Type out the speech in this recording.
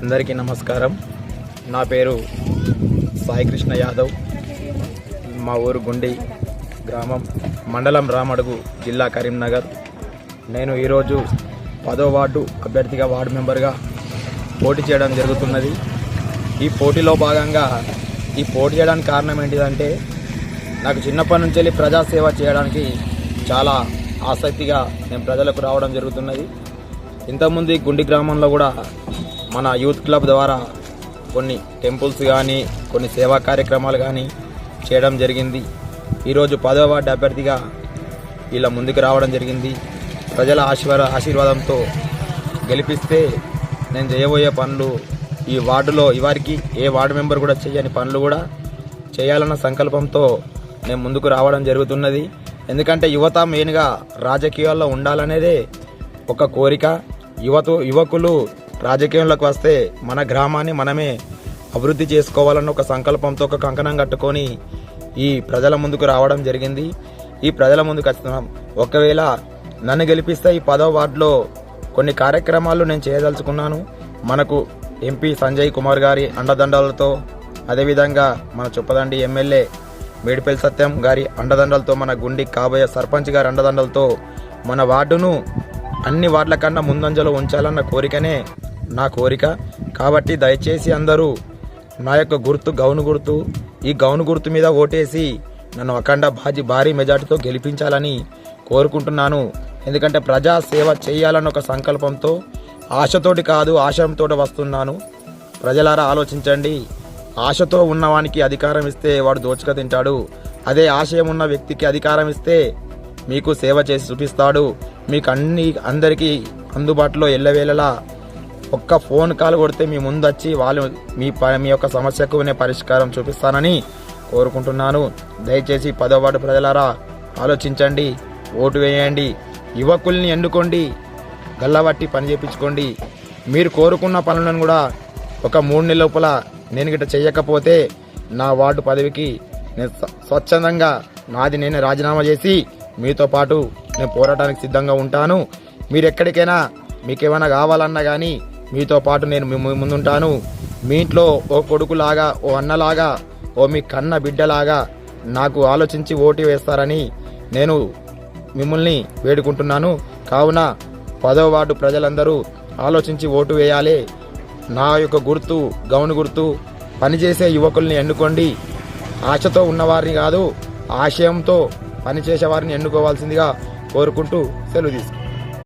అందరికీ నమస్కారం. నా పేరు సాయికృష్ణ యాదవ్. మా ఊరు గుండి గ్రామం మండలం రామడుగు జిల్లా కరీంనగర్. నేను ఈరోజు పదో వార్డు అభ్యర్థిగా వార్డు మెంబర్గా పోటీ చేయడం జరుగుతున్నది. ఈ పోటీలో భాగంగా ఈ పోటీ చేయడానికి కారణం ఏంటిదంటే నాకు చిన్నప్పటి నుంచి వెళ్ళి ప్రజాసేవ చేయడానికి చాలా ఆసక్తిగా నేను ప్రజలకు రావడం జరుగుతున్నది. ఇంతకుముందు ఈ గుండి గ్రామంలో కూడా మన యూత్ క్లబ్ ద్వారా కొన్ని టెంపుల్స్ కానీ కొన్ని సేవా కార్యక్రమాలు కానీ చేయడం జరిగింది. ఈరోజు పదవ వార్డు అభ్యర్థిగా ఇలా ముందుకు రావడం జరిగింది. ప్రజల ఆశీర్వాద ఆశీర్వాదంతో గెలిపిస్తే నేను చేయబోయే పనులు ఈ వార్డులో ఇవారికి ఏ వార్డు మెంబర్ కూడా చేయని పనులు కూడా చేయాలన్న సంకల్పంతో నేను ముందుకు రావడం జరుగుతున్నది. ఎందుకంటే యువత మెయిన్గా రాజకీయాల్లో ఉండాలనేదే ఒక కోరిక. యువత యువకులు రాజకీయంలోకి వస్తే మన గ్రామాన్ని మనమే అభివృద్ధి చేసుకోవాలన్న ఒక సంకల్పంతో ఒక కంకణం కట్టుకొని ఈ ప్రజల ముందుకు రావడం జరిగింది. ఈ ప్రజల ముందుకు వస్తున్నాం ఒకవేళ నన్ను గెలిపిస్తే ఈ పదో వార్డులో కొన్ని కార్యక్రమాలు నేను చేయదలుచుకున్నాను. మనకు ఎంపీ సంజయ్ కుమార్ గారి అండదండలతో అదేవిధంగా మన చొప్పదండి ఎమ్మెల్యే మేడిపల్లి సత్యం గారి అండదండలతో మన గుండి కాబోయే సర్పంచ్ గారి అండదండలతో మన వార్డును అన్ని వార్డుల కన్నా ముందంజలో ఉంచాలన్న కోరికనే నా కోరిక. కాబట్టి దయచేసి అందరూ నా యొక్క గుర్తు గౌను గుర్తు ఈ గౌను గుర్తు మీద ఓటేసి నన్ను అఖండ బాజీ భారీ మెజార్టీతో గెలిపించాలని కోరుకుంటున్నాను. ఎందుకంటే ప్రజా సేవ చేయాలన్న ఒక సంకల్పంతో ఆశతోటి కాదు ఆశయంతో వస్తున్నాను. ప్రజలారా ఆలోచించండి. ఆశతో ఉన్నవానికి అధికారం ఇస్తే వాడు దోచుక తింటాడు. అదే ఆశయం ఉన్న వ్యక్తికి అధికారం ఇస్తే మీకు సేవ చేసి చూపిస్తాడు. మీకు అన్ని అందరికీ అందుబాటులో ఎల్లవేళలా ఒక్క ఫోన్ కాల్ కొడితే మీ ముందు వచ్చి వాళ్ళు మీ ప- మీ యొక్క సమస్యకు నేను పరిష్కారం చూపిస్తానని కోరుకుంటున్నాను. దయచేసి పదో వార్డు ప్రజలారా ఆలోచించండి ఓటు వేయండి యువకుల్ని ఎన్నుకోండి గల్లబట్టి పని చేయించుకోండి మీరు కోరుకున్న పనులను కూడా ఒక మూడు నెలల లోపల నేను గిట్ట చేయకపోతే నా వార్డు పదవికి నేను స్వచ్ఛందంగా నాది నేను రాజీనామా చేసి మీతో పాటు నేను పోరాటానికి సిద్ధంగా ఉంటాను. మీరు ఎక్కడికైనా మీకు ఏమైనా కావాలన్నా కానీ మీతో పాటు నేను మీ ముందుంటాను. మీ ఇంట్లో ఓ కొడుకులాగా ఓ అన్నలాగా ఓ మీ కన్న బిడ్డలాగా నాకు ఆలోచించి ఓటు వేస్తారని నేను మిమ్మల్ని వేడుకుంటున్నాను. కావున పదో వార్డు ప్రజలందరూ ఆలోచించి ఓటు వేయాలి. నా యొక్క గుర్తు గౌను గుర్తు పనిచేసే యువకుల్ని ఎన్నుకోండి. ఆశతో ఉన్నవారిని కాదు ఆశయంతో పనిచేసే వారిని ఎన్నుకోవాల్సిందిగా కోరుకుంటూ సెలవు తీసుకు